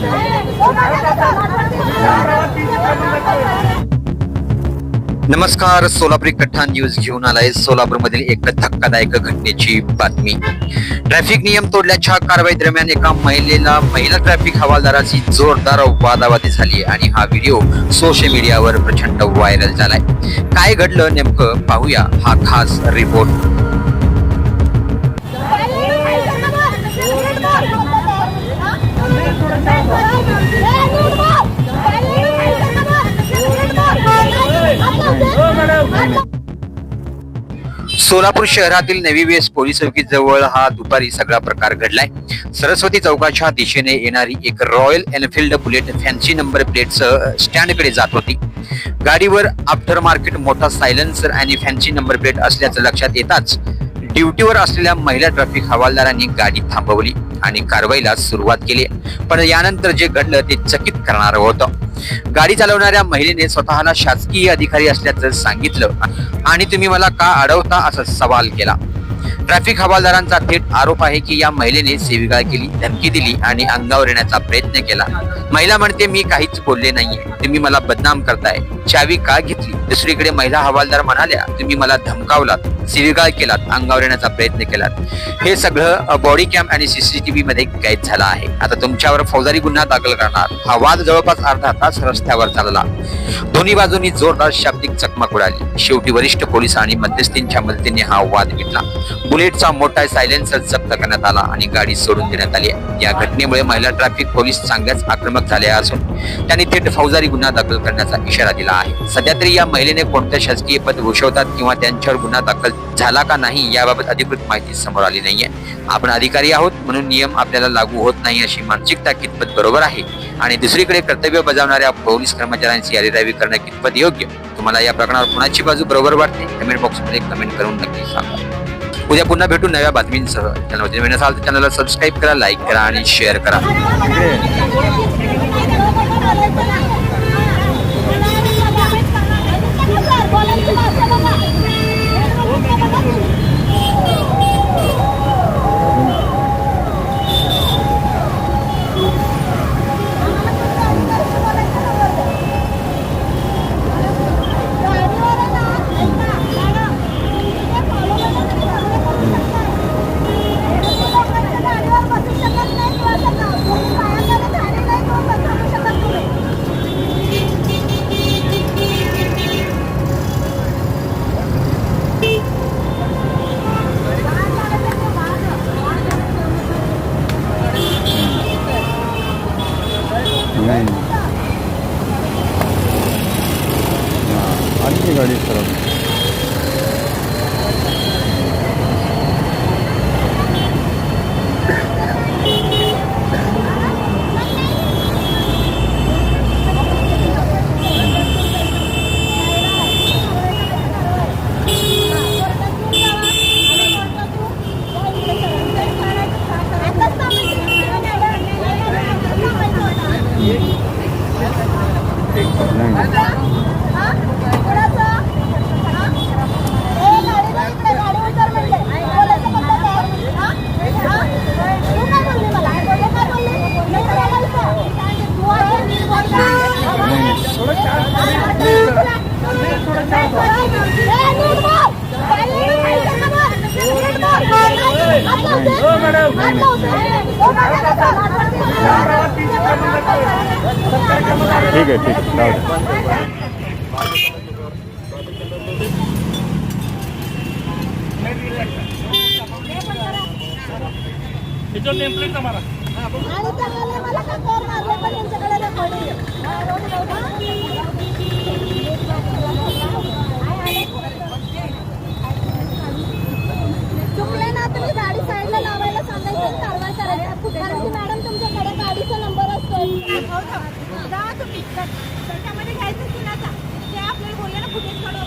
Yeah. नमस्कार सोलापूर कठ्ठा news घेऊन आलाय सोलापूरमधील एक धक्कादायक घटनेची बातमी. ट्रॅफिक नियम तोडल्याच्या कारवाई दरम्यान एका महिलेला महिला ट्रॅफिक हवालदाराची जोरदार वादावादी झाली आणि हा व्हिडिओ सोशल मीडियावर प्रचंड व्हायरल झालाय. काय घडलं नेमकं पाहूया हा खास रिपोर्ट. सोलापूर शहरातील नवी वेस पोलीस चौकी जवळ हा दुपारी सगळा प्रकार घडलाय. सरस्वती चौकाच्या दिशेने येणारी एक Royal Enfield Bullet fancy number plate स्टँडकडे जात होती. गाडीवर आफ्टर मार्केट मोठा सायलेन्सर आणि फॅन्सी नंबर प्लेट असल्याचं लक्षात येताच ड्युटीवर असलेल्या महिला ट्रॅफिक हवालदारांनी गाडी थांबवली आणि कारवाईला सुरुवात केली. पण यानंतर जे घडलं ते चकित करणार होतं. गाडी चालवणाऱ्या महिलेने स्वतःला शासकीय अधिकारी असल्याचं सांगितलं. आणि तुम्ही मला का अडवता असा सवाल केला? ट्रॅफिक हवालदारांचा थेट आरोप आहे की या महिलेने सेविका केली धमकी दिली आणि अंगावर येण्याचा प्रयत्न केला. महिला म्हणते मी काहीच बोलले नाहीये. तुम्ही मला बदनाम करताय. चावी का घेतली? दुसरीकडे महिला हवालदार म्हणाल्या तुम्ही मला धमकावलात शिवीगाळ केलात अंगावर येण्याचा प्रयत्न केलात. हे सगळं बॉडी कॅम आणि सीसीटीव्ही मध्ये कैद झालं आहे. आता तुमच्यावर फौजदारी गुन्हा दाखल करणार. हा वाद जवळपास अर्धा तास रस्त्यावर चालला. दोन्ही बाजूंनी जोरदार शाब्दिक चकमक उडाली. शेवटी वरिष्ठ पोलीस आणि मध्यस्थींच्या मदतीने हा वाद मिटला बुलेटचा मोठा सायलेन्सर जप्त करण्यात आला आणि गाडी सोडून देण्यात आली. आहे. या घटनेमुळे महिला ट्रॅफिक पोलीस चांगल्याच आक्रमक झाले असून त्यांनी थेट फौजदारी गुन्हा दाखल करण्याचा इशारा दिला आहे. सध्या तरी या महिलेने कोणत्या शासकीय पद भूषवतात किंवा त्यांच्यावर गुन्हा दाखल झाला का नाही याबाबत अधिकृत माहिती समोर आली नाहीये. आपण अधिकारी आहोत म्हणून नियम आपल्याला लागू होत नाही अशी मानसिकता कितपत बरोबर आहे? आणि दुसरीकडे कर्तव्य बजावणाऱ्या पोलीस कर्मचाऱ्यांची यादीदावी करणं कितपत योग्य? तुम्हाला या प्रकरणावर कुणाची बाजू बरोबर वाटते? कमेंट बॉक्समध्ये कमेंट करून नक्की सांगा. उद्या पुन्हा भेटू नव्या बातमींसह. चॅनलवरती नवीन असाल तर चॅनलला सबस्क्राईब करा लाईक करा आणि शेअर करा. 左から。ठीक आहे ठीक आहे. मला का कर मारले पण यांच्याकडे रेकॉर्डिंग चुकले ना तुम्ही गाडी साईडला लावायला सांगायचं आणि कारवाई करायची कारण की मॅडम तुमच्याकडे गाडीचा नंबर असतो जा तुम्ही त्याच्यामध्ये घ्यायचं कुणाचा ते आपल्याला बोलले ना फुटेज काढू